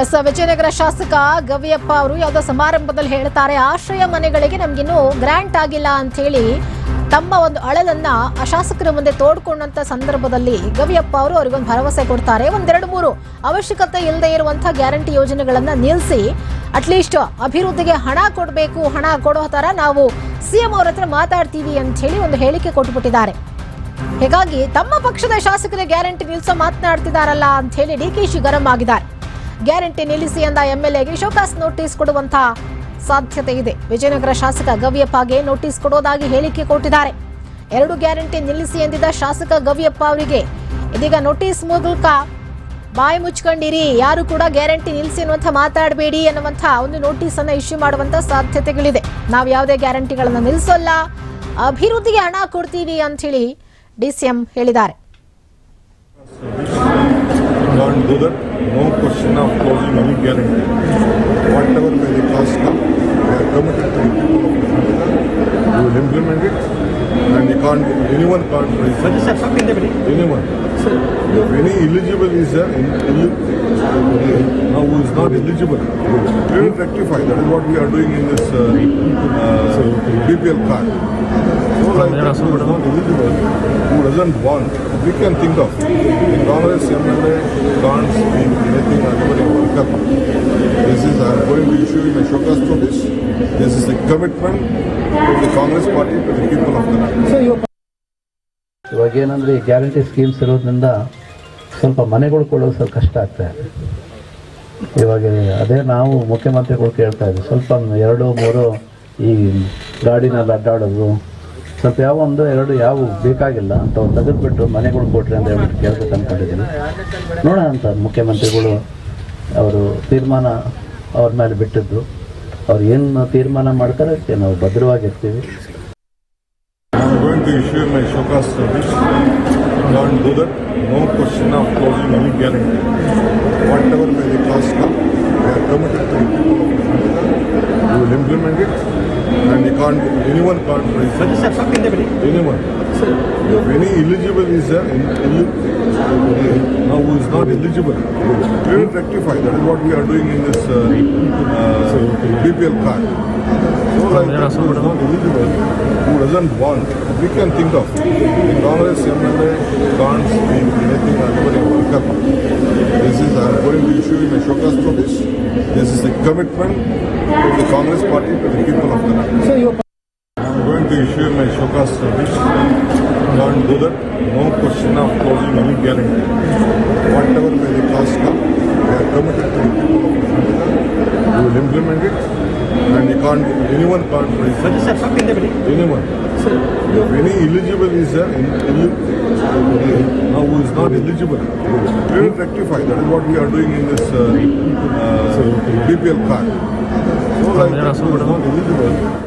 S, Vijayanagara ಶಾಸಕ ಗವಿಯಪ್ಪ ಅವರು ಯಾವುದೋ ಸಮಾರಂಭದಲ್ಲಿ ಹೇಳ್ತಾರೆ, ಆಶ್ರಯ ಮನೆಗಳಿಗೆ ನಮ್ಗಿನ್ನೂ ಗ್ರ್ಯಾಂಟ್ ಆಗಿಲ್ಲ ಅಂತ ಹೇಳಿ ತಮ್ಮ ಒಂದು ಅಳಲನ್ನ ಆ ಶಾಸಕರ ಮುಂದೆ ತೋಡ್ಕೊಂಡಂತ ಸಂದರ್ಭದಲ್ಲಿ ಗವಿಯಪ್ಪ ಅವರು ಅವರಿಗೊಂದು ಭರವಸೆ ಕೊಡ್ತಾರೆ. ಒಂದೆರಡು ಮೂರು ಅವಶ್ಯಕತೆ ಇಲ್ಲದೆ ಇರುವಂತಹ ಗ್ಯಾರಂಟಿ ಯೋಜನೆಗಳನ್ನ ನಿಲ್ಲಿಸಿ ಅಟ್ಲೀಸ್ಟ್ ಅಭಿವೃದ್ಧಿಗೆ ಹಣ ಕೊಡಬೇಕು, ಹಣ ಕೊಡೋ ತರ ನಾವು ಸಿಎಂ ಅವ್ರ ಹತ್ರ ಮಾತಾಡ್ತೀವಿ ಅಂತ ಹೇಳಿ ಒಂದು ಹೇಳಿಕೆ ಕೊಟ್ಬಿಟ್ಟಿದ್ದಾರೆ. ಹೀಗಾಗಿ ತಮ್ಮ ಪಕ್ಷದ ಶಾಸಕರ ಗ್ಯಾರಂಟಿ ನಿಲ್ಲಿಸೋ ಮಾತನಾಡ್ತಿದಾರಲ್ಲ ಅಂತ ಹೇಳಿ ಶಿ ಗರಂ ಆಗಿದ್ದಾರೆ. ಗ್ಯಾರಂಟಿ ನಿಲ್ಲಿಸಿ ಎಂದ ಎಂಎಲ್ಎಗೆ ಶೋಕಾಸ್ ನೋಟಿಸ್ ಕೊಡುವಂತಹ ಸಾಧ್ಯತೆ ಇದೆ. ವಿಜಯನಗರ ಶಾಸಕ ಗವಿಯಪ್ಪಗೆ ನೋಟಿಸ್ ಕೊಡೋದಾಗಿ ಹೇಳಿಕೆ ಕೊಟ್ಟಿದ್ದಾರೆ. ಎರಡು ಗ್ಯಾರಂಟಿ ನಿಲ್ಲಿಸಿ ಎಂದಿದ್ದ ಶಾಸಕ ಗವಿಯಪ್ಪ ಅವರಿಗೆ ಇದೀಗ ನೋಟಿಸ್ ಮೂಲಕ ಬಾಯಿ ಮುಚ್ಕೊಂಡಿರಿ. ಯಾರು ಕೂಡ ಗ್ಯಾರಂಟಿ ನಿಲ್ಲಿಸಿ ಅನ್ನುವಂಥ ಮಾತಾಡಬೇಡಿ ಅನ್ನುವಂಥ ಒಂದು ನೋಟಿಸ್ ಅನ್ನ ಇಶ್ಯೂ ಮಾಡುವಂತ ಸಾಧ್ಯತೆಗಳಿದೆ. ನಾವು ಯಾವುದೇ ಗ್ಯಾರಂಟಿಗಳನ್ನ ನಿಲ್ಲಿಸೋಲ್ಲ. ಅಭಿವೃದ್ಧಿಗೆ ಹಣ ಕೊಡ್ತೀವಿ ಅಂತ ಹೇಳಿ ಡಿಸಿಎಂ ಹೇಳಿದ್ದಾರೆ. no question of closing any guarantee. Whatever may the cost come, we are committed to it. We will implement it and you can't, anyone can't raise But sir, something happening. Anyone. Sir. If any eligible is there, in, now who is not eligible, we will rectify. That is what we are doing in this uh, uh, BPL card. Who doesn't want, we can think of. The Congress MLA can't be anything welcome. This is, I am going to issue in Ashoka's notice. This is a commitment of the Congress party to the people of the country. ಇವಾಗ ಏನಂದ್ರೆ ಈ guarantee schemes ಇರೋದ್ರಿಂದ ಸ್ವಲ್ಪ ಮನೆಗಳು ಕೊಡೋದು ಸ್ವಲ್ಪ ಕಷ್ಟ ಆಗ್ತಾ ಇದೆ ಇವಾಗ ಅದೇ ನಾವು ಮುಖ್ಯಮಂತ್ರಿಗಳು ಕೇಳ್ತಾ ಇದ್ದೀವಿ ಸ್ವಲ್ಪ ಎರಡು ಮೂರು ಈ ಗಾಡಿನಲ್ಲಿ ಅಡ್ಡಾಡೋದು ಸ್ವಲ್ಪ ಯಾವ ಒಂದು ಎರಡು ಯಾವ ಬೇಕಾಗಿಲ್ಲ ಅಂತ ಅವ್ರು ತೆಗೆದುಬಿಟ್ಟು ಮನೆಗಳು ಕೊಟ್ರಿ ಅಂತ ಹೇಳ್ಬಿಟ್ಟು ಕೇಳ್ಬೇಕು ಅನ್ಕೊಂಡಿದ್ದೀನಿ. ನೋಡೋಣ ಅಂತ ಮುಖ್ಯಮಂತ್ರಿಗಳು ಅವರು ತೀರ್ಮಾನ ಅವ್ರ ಮೇಲೆ ಬಿಟ್ಟಿದ್ದು. ಅವ್ರು ಏನು ತೀರ್ಮಾನ ಮಾಡ್ತಾರೆ ನಾವು ಭದ್ರವಾಗಿರ್ತೀವಿ. can't, anyone can't raise. But this affecting everybody? Anyone. Sir, if any eligible is there, and now who is not eligible, we will rectify. That is what we are doing in this uh, uh, BPL card. So like that who is not eligible, who doesn't want, we can think of. The Congress MLA can't be anything other than worker going to issue in a showcase notice. This is a commitment of the Congress party to the people of the country. I am going to issue my showcase notice. Can't do that. No question of closing any guarantee. Whatever may the cost come, we are committed to the people of the country. We will implement it and you can't, anyone can't raise But sir, how can they? Anyone. Sir. If any eligible is there, in, in, now who is not eligible, we will rectify. That is what we are doing in this uh, uh, BPL card. So, like, who is not eligible,